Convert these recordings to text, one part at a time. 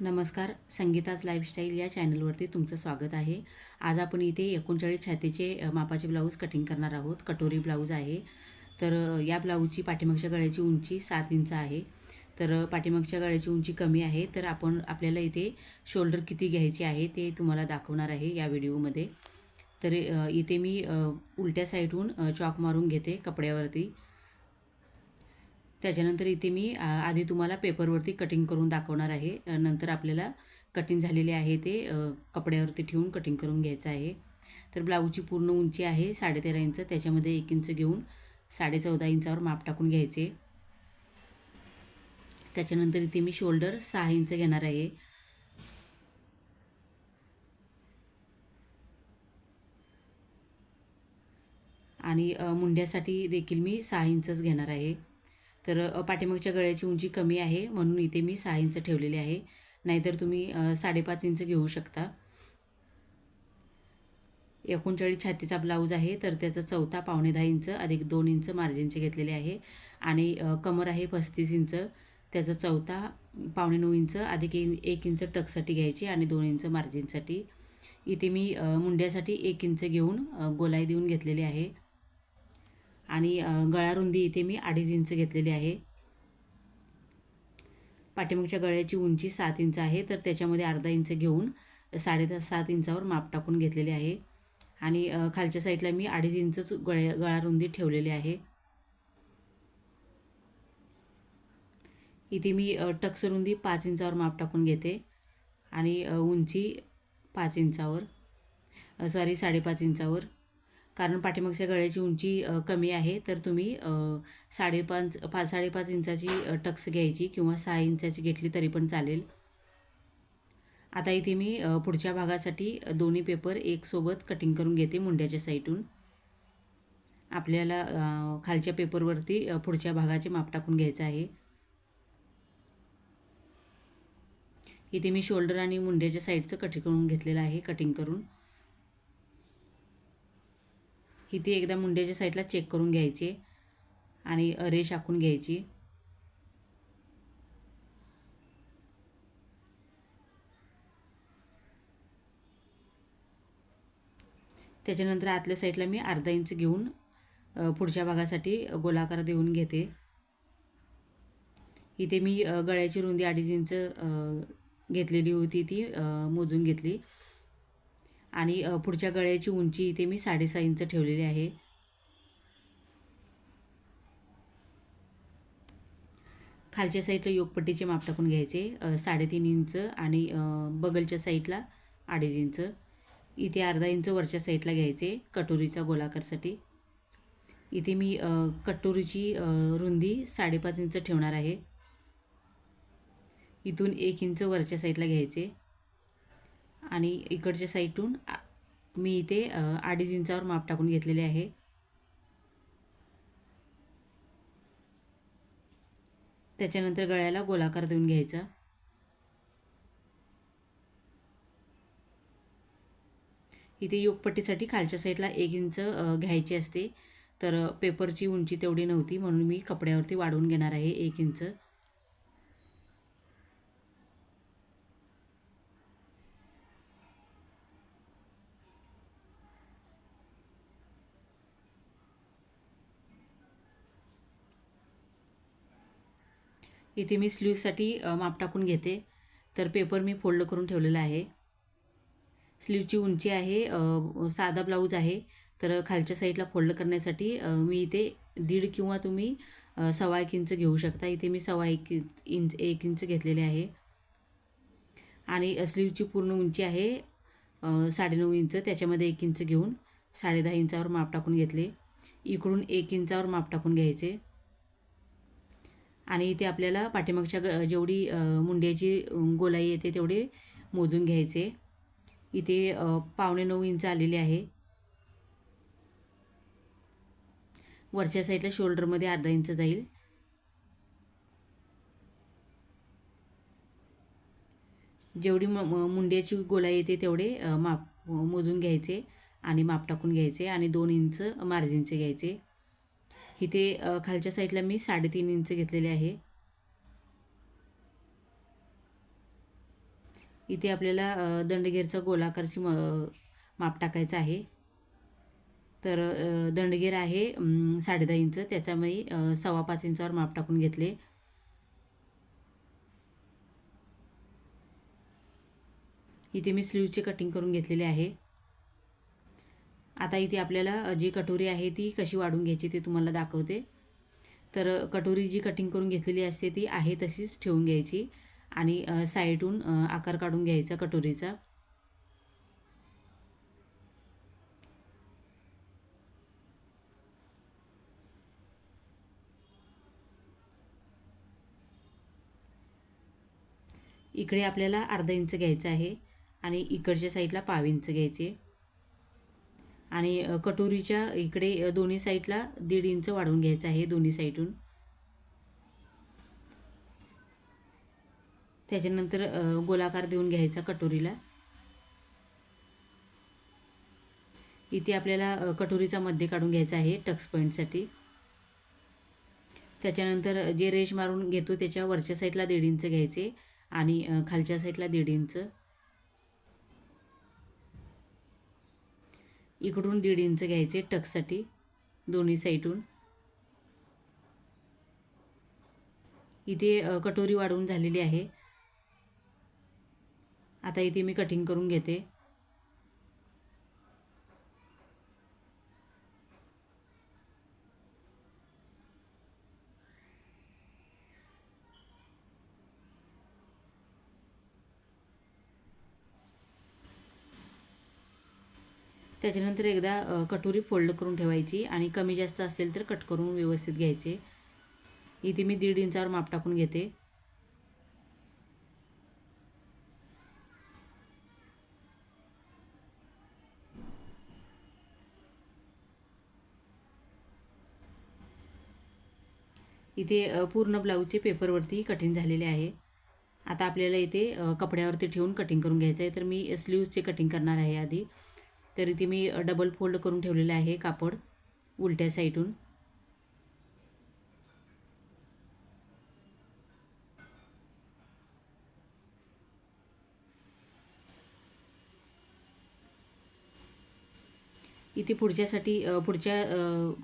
नमस्कार संगीताज लाईफस्टाईल या चॅनलवरती तुमचं स्वागत आहे. आज आपण इथे एकोणचाळीस छातीचे मापाचे ब्लाऊज कटिंग करणार आहोत. कटोरी ब्लाऊज आहे. तर या ब्लाऊजची पाठीमागच्या गळ्याची उंची सात इंच आहे. तर पाठीमागच्या गळ्याची उंची कमी आहे. तर आपण आपल्याला इथे शोल्डर किती घ्यायची आहे ते तुम्हाला दाखवणार आहे या व्हिडिओमध्ये. तर इथे मी उलट्या साईडहून चॉक मारून घेते कपड्यावरती. त्याच्यानंतर इथे मी आधी तुम्हाला पेपरवरती कटिंग करून दाखवणार आहे. नंतर आपल्याला कटिंग झालेले आहे ते कपड्यावरती ठेवून कटिंग करून घ्यायचं आहे. तर ब्लाऊजची पूर्ण उंची आहे साडेतेरा इंच त्याच्यामध्ये एक इंच घेऊन साडेचौदा इंचावर माप टाकून घ्यायचे. त्याच्यानंतर इथे मी शोल्डर सहा इंच घेणार आहे. आणि मुंड्यासाठी देखील मी सहा इंचच घेणार आहे. तर पाठीमागच्या गळ्याची उंची कमी आहे म्हणून इथे मी सहा इंच ठेवलेली आहे. नाहीतर तुम्ही साडेपाच इंच घेऊ शकता. एकोणचाळीस छातीचा ब्लाऊज आहे तर त्याचा चौथा पावणे दहा इंच अधिक दोन इंच मार्जिनचे घेतलेले आहे. आणि कमर आहे पस्तीस इंच त्याचा चौथा पावणे नऊ इंच अधिक एक इंच टकसाठी घ्यायची आणि दोन इंच मार्जिनसाठी. इथे मी मुंड्यासाठी एक इंच घेऊन गोलाई देऊन घेतलेली आहे. आणि अ, गळारुंदी इथे मी अडीच इंच घेतलेली आहे. पाठीमागच्या गळ्याची उंची सात इंच आहे तर त्याच्यामध्ये अर्धा इंच घेऊन साडे सात इंचावर माप टाकून घेतलेले आहे. आणि खालच्या साईडला मी अडीच इंचच गळ्या गळारुंदी ठेवलेली आहे. इथे मी टक्सरुंदी पाच इंचावर माप टाकून घेते आणि उंची पाच इंचावर सॉरी साडेपाच इंचावर. कारण पाठीमागच्या गळ्याची उंची कमी आहे तर तुम्ही साडेपाच पाच साडेपाच इंचाची टक्स घ्यायची किंवा सहा इंचाची घेतली तरी पण चालेल. आता इथे मी पुढच्या भागासाठी दोन्ही पेपर एक सोबत कटिंग करून घेते मुंड्याच्या साईडून आपल्याला खालच्या पेपरवरती पुढच्या भागाचे माप टाकून घ्यायचं आहे. इथे मी शोल्डर आणि मुंड्याच्या साईडचं कटिंग करून घेतलेलं आहे कटिंग करून. इथे एकदा मुंड्याच्या साईडला चेक करून घ्यायचे आणि रेश आखून घ्यायची. त्याच्यानंतर आतल्या साईडला मी अर्धा इंच घेऊन पुढच्या भागासाठी गोलाकार देऊन घेते. इथे मी गळ्याची रुंदी अडीच इंच घेतलेली होती ती मोजून घेतली. आणि पुढच्या गळ्याची उंची इथे मी साडेसहा इंच ठेवलेली आहे. खालच्या साईडला योगपट्टीचे माप टाकून घ्यायचे साडेतीन इंच आणि बगलच्या साईडला अडीच इंच. इथे अर्धा इंच वरच्या साईडला घ्यायचे कटोरीचा गोलाकारसाठी. इथे मी कटोरीची रुंदी साडेपाच इंच ठेवणार आहे. इथून एक इंच वरच्या साईडला घ्यायचे. आणि इकडच्या साईडून आ- मी इथे अडीच इंचावर माप टाकून घेतलेले आहे. त्याच्यानंतर गळ्याला गोलाकार देऊन घ्यायचा. इथे योगपट्टीसाठी खालच्या साईडला एक इंच घ्यायची असते. तर पेपरची उंची तेवढी नव्हती म्हणून मी कपड्यावरती वाढवून घेणार आहे एक इंच. इथे मी स्लीवसाठी माप टाकून घेते. तर पेपर मी फोल्ड करून ठेवलेला आहे. स्लीवची उंची आहे साधा ब्लाऊज आहे. तर खालच्या साईडला फोल्ड करण्यासाठी मी इथे दीड किंवा तुम्ही सव्वा एक इंच घेऊ शकता. इथे मी सव्वा एक इंच इंच एक इंच घेतलेले आहे. आणि स्लीवची पूर्ण उंची आहे साडेनऊ इंच. त्याच्यामध्ये एक इंच घेऊन साडेदहा इंचावर माप टाकून घेतले. इकडून एक इंचावर माप टाकून घ्यायचे. आणि इथे आपल्याला पाठीमागच्या ग जेवढी मुंड्याची गोलाई येते तेवढे मोजून घ्यायचे. इथे पावणे नऊ इंच आलेले आहे. वरच्या साईडला शोल्डरमध्ये अर्धा इंच जाईल. जेवढी म मुंड्याची गोलाई येते तेवढे माप मोजून घ्यायचे आणि माप टाकून घ्यायचे आणि दोन इंच मार्जिनचे घ्यायचे. इथे खालच्या साईडला मी साडेतीन इंच घेतलेले आहे. इथे आपल्याला दंडगेरचा गोलाकारची म माप टाकायचं आहे. तर दंडगेर आहे साडेदहा इंच. त्याच्यामुळे मी सव्वा पाच इंचावर माप टाकून घेतले. इथे मी स्लीवची कटिंग करून घेतलेली आहे. आता इथे आपल्याला जी कटोरी आहे ती कशी वाढून घ्यायची ते तुम्हाला दाखवते. तर कटोरी जी कटिंग करून घेतलेली असते ती आहे तशीच ठेवून घ्यायची आणि अ, साईडून आकार काढून घ्यायचा कटोरीचा. इकडे आपल्याला अर्धा इंच घ्यायचं आहे आणि इकडच्या साईडला पाव इंच घ्यायचे. आणि कटोरीच्या इकडे दोन्ही साईडला दीड इंच वाढवून घ्यायचं आहे दोन्ही साईडून त्याच्यानंतर गोलाकार देऊन घ्यायचा कटोरीला. इथे आपल्याला कटोरीचा मध्य काढून घ्यायचा आहे टक्स पॉईंटसाठी. त्याच्यानंतर जे रेश मारून घेतो त्याच्या वरच्या साईडला दीड इंच घ्यायचे आणि खालच्या साईडला दीड इंच. इकडून दीड इंच घ्यायचे टकसाठी दोन्ही साईडून इथे कटोरी वाढवून झालेली आहे. आता इथे मी कटिंग करून घेते. त्याच्यानंतर एकदा कटोरी फोल्ड करून ठेवायची आणि कमी जास्त असेल तर कट करून व्यवस्थित घ्यायचे. इथे मी दीड इंचावर माप टाकून घेते. इथे पूर्ण ब्लाऊजचे पेपरवरती कटिंग झालेले आहे. आता आपल्याला इथे कपड्यावरती ठेवून कटिंग करून घ्यायचं आहे तर मी स्लीव्जचे कटिंग करणार आहे आधी. तर इथे मी डबल फोल्ड करून ठेवलेलं आहे कापड उलट्या साईडून इथे पुढच्यासाठी पुढच्या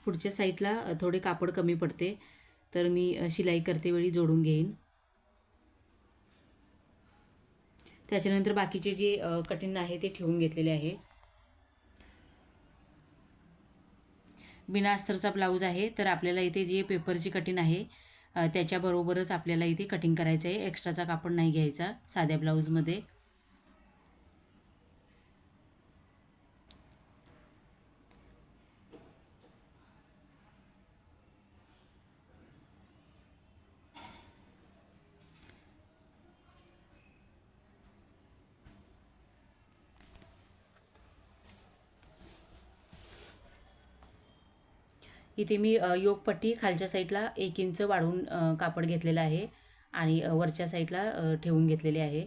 पुढच्या साईडला थोडे कापड कमी पडते तर मी शिलाई करते वेळी जोडून घेईन. त्याच्यानंतर बाकीचे जे कटिंग आहे ते ठेवून घेतलेले आहे. बिना अस्तरचा ब्लाऊज आहे तर आपल्याला इथे जे पेपरची कटिंग आहे त्याच्याबरोबरच आपल्याला इथे कटिंग करायचं आहे एक्स्ट्राचा कापड नाही घ्यायचा साध्या ब्लाऊजमध्ये. इथे मी योगपट्टी खालच्या साईडला एक इंच वाढवून कापड घेतलेलं आहे आणि वरच्या साईडला ठेवून घेतलेले आहे.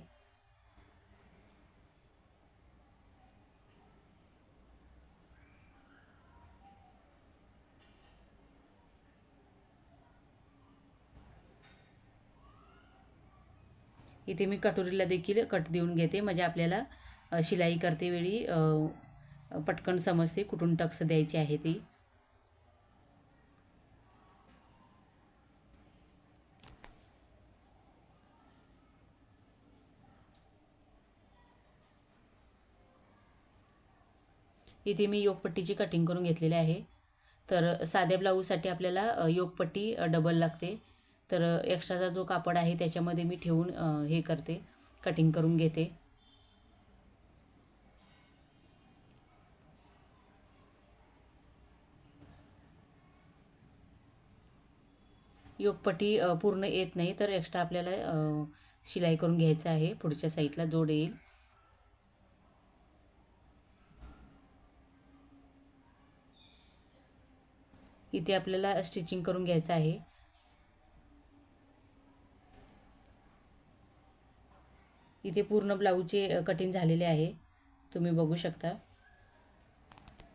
इथे मी कटोरीला देखील कट देऊन घेते. म्हणजे आपल्याला शिलाई करते वेळी पटकन समजते कुठून टक्स द्यायची आहे ती. इथे मी योगपट्टीची कटिंग करून घेतलेली आहे. तर साध्या ब्लाऊजसाठी आपल्याला योगपट्टी डबल लागते. तर एक्स्ट्राचा जो कापड आहे त्याच्यामध्ये मी ठेवून हे करते कटिंग करून घेते. योगपट्टी पूर्ण येत नाही तर एक्स्ट्रा आपल्याला शिलाई करून घ्यायचं आहे. पुढच्या साईडला जोड येईल. इथे आपल्याला स्टिचिंग करून घ्यायचं आहे. इथे पूर्ण ब्लाऊजचे कटिंग झालेले आहे. तुम्ही बघू शकता.